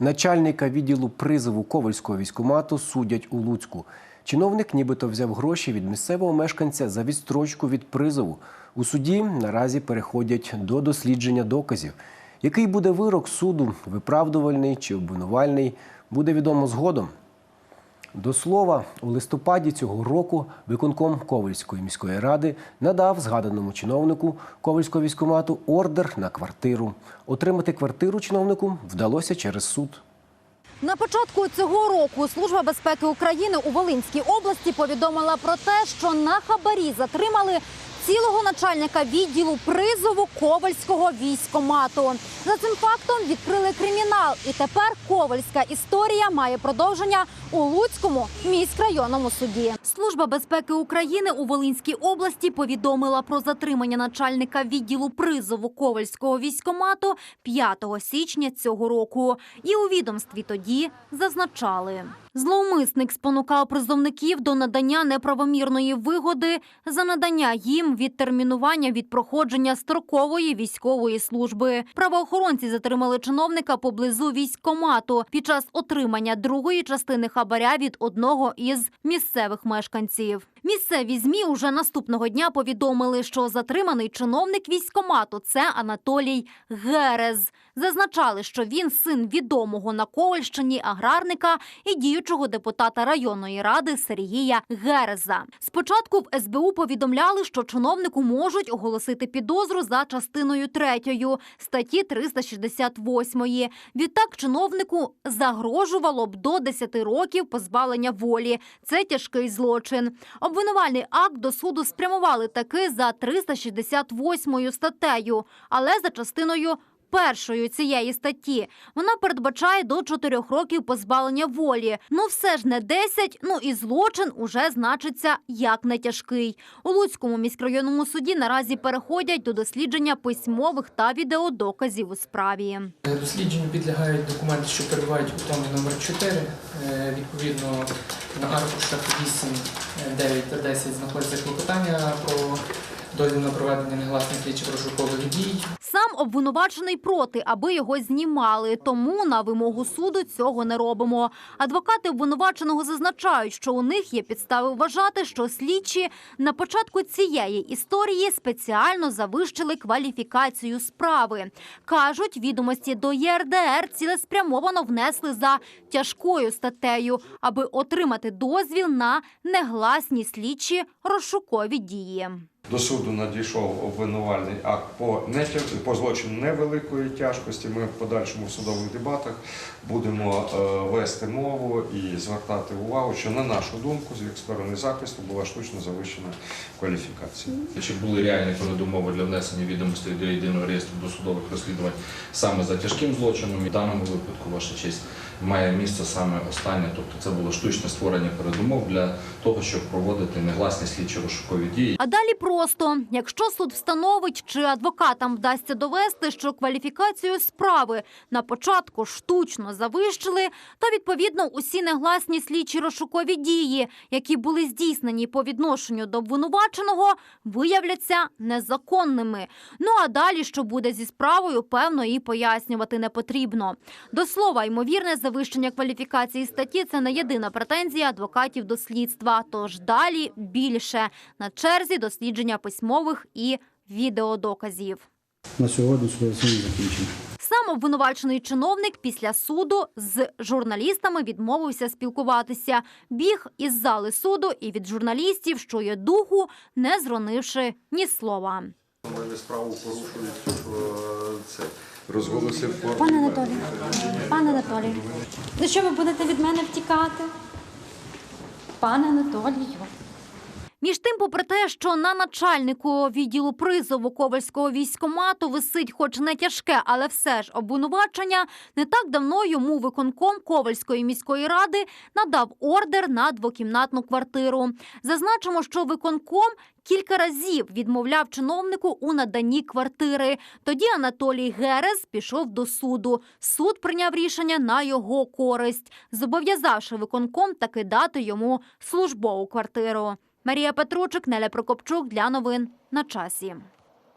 Начальника відділу призову Ковальського військомату судять у Луцьку. Чиновник нібито взяв гроші від місцевого мешканця за відстрочку від призову. У суді наразі переходять до дослідження доказів. Який буде вирок суду, виправдувальний чи обвинувальний, буде відомо згодом. До слова, у листопаді цього року виконком Ковальської міської ради надав згаданому чиновнику Ковальського військомату ордер на квартиру. Отримати квартиру чиновнику вдалося через суд. На початку цього року Служба безпеки України у Волинській області повідомила про те, що на хабарі затримали цілого начальника відділу призову Ковальського військомату. За цим фактом відкрили кримінал, і тепер ковальська історія має продовження у Луцькому міськрайонному суді. Служба безпеки України у Волинській області повідомила про затримання начальника відділу призову Ковальського військомату 5 січня цього року. І у відомстві тоді зазначали. Зловмисник спонукав призовників до надання неправомірної вигоди за надання їм відтермінування від проходження строкової військової служби. Правоохоронці затримали чиновника поблизу військкомату під час отримання другої частини хабаря від одного із місцевих мешканців. Місцеві змі уже наступного дня повідомили, що затриманий чиновник військкомату – це Анатолій Герез. Зазначали, що він син відомого на Ковальщині аграрника і діючого депутата районної ради Сергія Гереза. Спочатку в СБУ повідомляли, що чиновнику можуть оголосити підозру за частиною 3 статті 368. Відтак чиновнику загрожувало б до 10 років позбавлення волі. Це тяжкий злочин. Обвинувальний акт до суду спрямували таки за 368 статтею, але за частиною першою цієї статті. Вона передбачає до 4 років позбавлення волі. Ну все ж не 10, ну і злочин уже значиться як не тяжкий. У Луцькому міськрайонному суді наразі переходять до дослідження письмових та відеодоказів у справі. Дослідженню підлягають документи, що перебувають у томі номер 4. Е, Відповідно, на аркушах 8, е, 9 та 10 знаходиться клопотання про дозвіл на проведення негласних слідчих розшукових дій. Сам обвинувачений проти, аби його знімали. Тому на вимогу суду цього не робимо. Адвокати обвинуваченого зазначають, що у них є підстави вважати, що слідчі на початку цієї історії спеціально завищили кваліфікацію справи. кажуть, відомості до ЄРДР цілеспрямовано внесли за тяжкою статтею, аби отримати дозвіл на негласні слідчі розшукові дії. До суду надійшов обвинувальний акт по нетя... по злочину невеликої тяжкості. Ми в подальшому в судових дебатах будемо е, вести мову і звертати увагу, що на нашу думку, з сторони захисту була штучно завищена кваліфікація. Чи були реальні передумови для внесення відомостей до єдиного реєстру досудових розслідувань саме за тяжким злочином? І в даному випадку, ваша честь, має місце саме останнє, тобто це було штучне створення передумов для того, щоб проводити негласні слідчі розшукові дії. А далі просто, якщо суд встановить чи адвокатам вдасться довести, що кваліфікацію справи на початку штучно завищили, то відповідно усі негласні слідчі розшукові дії, які були здійснені по відношенню до обвинуваченого, виявляться незаконними. Ну а далі, що буде зі справою, певно, і пояснювати не потрібно. До слова, ймовірне завищення кваліфікації статті це не єдина претензія адвокатів до слідства. Тож далі більше на черзі дослідження письмових і відеодоказів. На сьогодні судове засідання закінчено. Сам обвинувачений чиновник після суду з журналістами відмовився спілкуватися. Біг із зали суду і від журналістів, що є духу, не зронивши ні слова. Мою справу порушують е, це розголосив Пане Анатолій, пане Анатолій, ну що ви будете від мене втікати? Пане Анатолію. Між тим, попри те, що на начальнику відділу призову Ковальського військкомату висить, хоч не тяжке, але все ж обвинувачення, не так давно йому виконком Ковальської міської ради надав ордер на двокімнатну квартиру. Зазначимо, що виконком кілька разів відмовляв чиновнику у наданні квартири. Тоді Анатолій Герес пішов до суду. Суд прийняв рішення на його користь, зобов'язавши виконком таки дати йому службову квартиру. Марія Петручик, Неля Прокопчук для новин на часі.